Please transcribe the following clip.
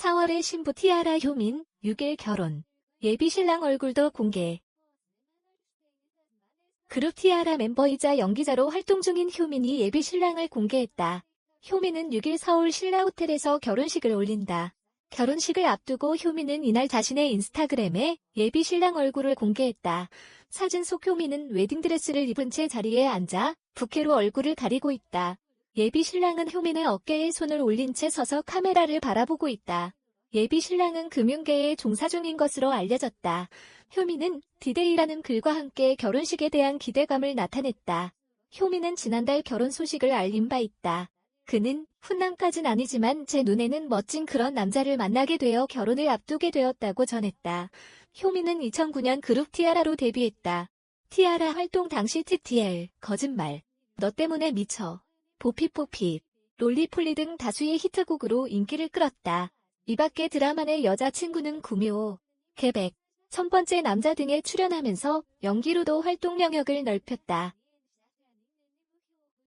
4월에 신부 티아라 효민 6일 결혼. 예비 신랑 얼굴도 공개. 그룹 티아라 멤버이자 연기자로 활동 중인 효민이 예비 신랑을 공개했다. 효민은 6일 서울 신라 호텔에서 결혼식을 올린다. 결혼식을 앞두고 효민은 이날 자신의 인스타그램에 예비 신랑 얼굴을 공개했다. 사진 속 효민은 웨딩드레스를 입은 채 자리에 앉아 부케로 얼굴을 가리고 있다. 예비 신랑은 효민의 어깨에 손을 올린 채 서서 카메라를 바라보고 있다. 예비 신랑은 금융계에 종사 중인 것으로 알려졌다. 효민은 디데이라는 글과 함께 결혼식에 대한 기대감을 나타냈다. 효민은 지난달 결혼 소식을 알린 바 있다. 그는 훈남까진 아니지만 제 눈에는 멋진 그런 남자를 만나게 되어 결혼을 앞두게 되었다고 전했다. 효민은 2009년 그룹 티아라로 데뷔했다. 티아라 활동 당시 TTL, 거짓말, 너 때문에 미쳐, 보피뽀피, 롤리폴리 등 다수의 히트곡으로 인기를 끌었다. 이 밖에 드라마 내 여자친구는 구묘, 개백, 천 번째 남자 등에 출연하면서 연기로도 활동 영역을 넓혔다.